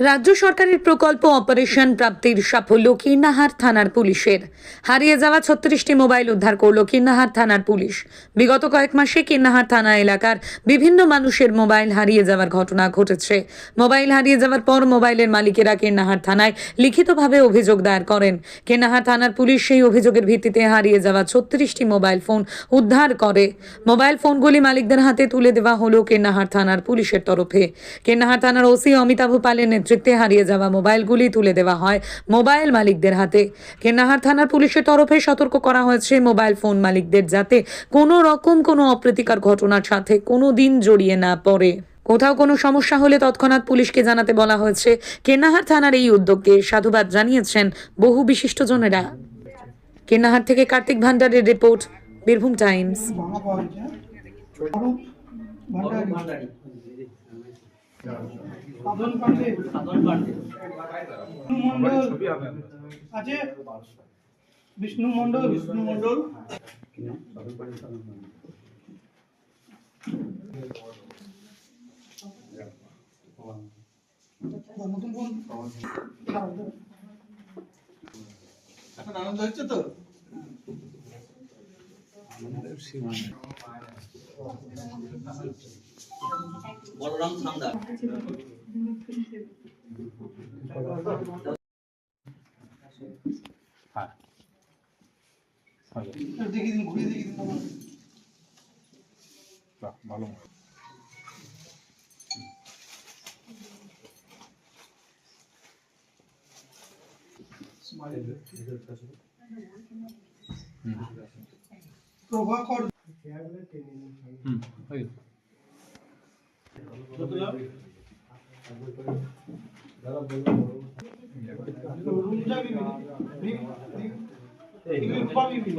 রাজ্য সরকারের প্রকল্প অপারেশন প্রাপ্তির সাফল্য কীর্ণাহার থানার পুলিশের। হারিয়ে যাওয়া ছত্রিশটি মোবাইল উদ্ধার করল কীর্ণাহার থানার পুলিশ। বিগত কয়েক মাসে কীর্ণাহার থানা এলাকার বিভিন্ন মানুষের মোবাইল হারিয়ে যাওয়ার ঘটনা ঘটেছে। মোবাইল হারিয়ে যাওয়ার পর মোবাইলের মালিকেরা কীর্ণাহার থানায় লিখিতভাবে অভিযোগ দায়ের করেন। কীর্ণাহার থানার পুলিশ সেই অভিযোগের ভিত্তিতে হারিয়ে যাওয়া ছত্রিশটি মোবাইল ফোন উদ্ধার করে। মোবাইল ফোনগুলি মালিকদের হাতে তুলে দেওয়া হলো কেন্নাহার থানার পুলিশের তরফে। কীর্ণাহার থানার ওসি অমিতাভ পালের নেতৃত্বে হারিয়ে যাওয়া মোবাইলগুলি তুলে দেওয়া হয় মোবাইল মালিকদের হাতে। কীর্ণাহার থানার পুলিশের তরফে সতর্ক করা হয়েছে মোবাইল ফোন মালিকদের যাতে কোনো রকম কোনো অপ্রীতিকর ঘটনার সাথে কোনো দিন জড়িয়ে না পড়ে। কোথাও কোনো সমস্যা হলে তৎক্ষণাৎ পুলিশকে জানাতে বলা হয়েছে। কেন্নাহার থানার এই উদ্যোগকে সাধুবাদ জানিয়েছেন বহু বিশিষ্টজনেরা। কেন্নাহার থেকে কার্তিক ভান্ডারের রিপোর্ট, বীরভূম টাইমস। অরূপ ভান্ডারী সাধন পান্ডে মন্ডল আছে? বিষ্ণু মন্ডল বিষ্ণু মন্ডল। এখন আনন্দ হচ্ছে তো? বলরাম সান্দার দেখিয়ে দিন ঘুরিয়ে দেখিয়ে দিন ভালো প্রভাকর হুম হয়ে বিবি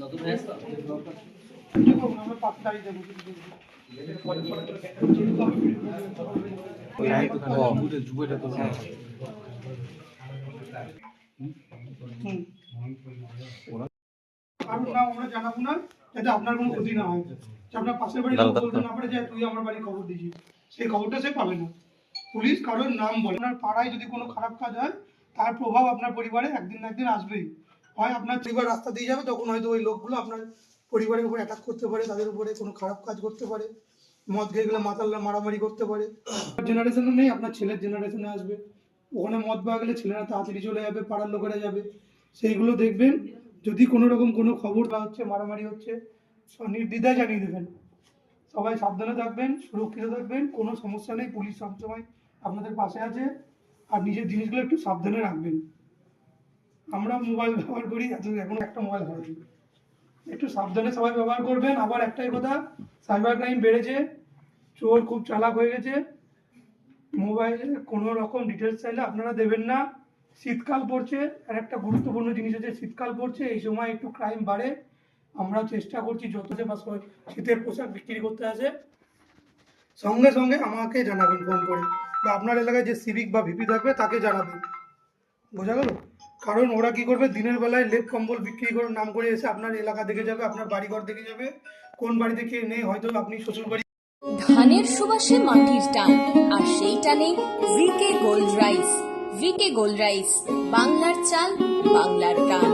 নতুন হয়েছে তো? দেখো আমরা পাঁচটাই দেবো হুম। কারণ না আমরা জানাব না যাতে আপনার কোনো ক্ষতি না হয়। আপনার পাশের বাড়ি বলতে না পারে যে তুই আমার বাড়ি খবর দিয়েছিস সেই খবরটা সে পাবে না। পুলিশ কারোর নাম বলে আপনার পাড়ায় যদি কোনো খারাপ কাজ হয় তার প্রভাব আপনার পরিবারে একদিন না একদিন আসবেই। হয় আপনার পরিবার রাস্তা দিয়ে যাবে তখন হয়তো ওই লোকগুলো আপনার পরিবারের উপর অ্যাটাক করতে পারে, তাদের উপরে কোনো খারাপ কাজ করতে পারে, মদ খেয়ে গেলে মাতাল্লা মারামারি করতে পারে। জেনারেশনে নেই, আপনার ছেলের জেনারেশনে আসবে। ওখানে মদ পাওয়া গেলে ছেলেরা তাড়াতাড়ি চলে যাবে, পাড়ার লোকেরা যাবে। সেইগুলো দেখবেন, যদি কোনো রকম কোনো খবর বা হচ্ছে মারামারি হচ্ছে, নির্দ্বিধায় জানিয়ে দেবেন। সবাই সাবধানে থাকবেন, সুরক্ষিত থাকবেন, কোনো সমস্যা নেই, পুলিশ সবসময় আপনাদের পাশে আছে। আর নিজের জিনিসগুলো একটু সাবধানে রাখবেন। আমরা মোবাইল ব্যবহার করি এত এখন একটা মোবাইল হয়নি একটু সাবধানে সবাই ব্যবহার করবেন। আবার একটাই কথা সাইবার ক্রাইম বেড়েছে, চোর খুব চালাক হয়ে গেছে। মোবাইলে কোনো রকম ডিটেলস চাইলে আপনারা দেবেন না। শীতকাল পড়ছে, আর একটা গুরুত্বপূর্ণ জিনিস হচ্ছে শীতকাল পড়ছে, এই সময় একটু ক্রাইম বাড়ে। আমরা চেষ্টা করছি যত যে শীতের পোশাক বিক্রি করতে আসে। সঙ্গে সঙ্গে আমাকে জানাবেন ফোন করে। বা আপনার এলাকায় যে সিভিক বা ভিপি থাকবে, তাকে জানাবেন। বোঝা গেল? কারণ ওরা কি করবে? দিনের বেলায় লেপ কম্বল বিক্রি করে নাম করে এসে আপনার এলাকা দেখে যাবে, আপনার বাড়িঘর দেখে যাবে। কোন বাড়ি কে নেই, হয়তো আপনি শ্বশুর বাড়ি ধানের সুবাসে মাটির টান, আর সেই টানে VK gold rice VK gold rice বাংলার চাল, বাংলার গান।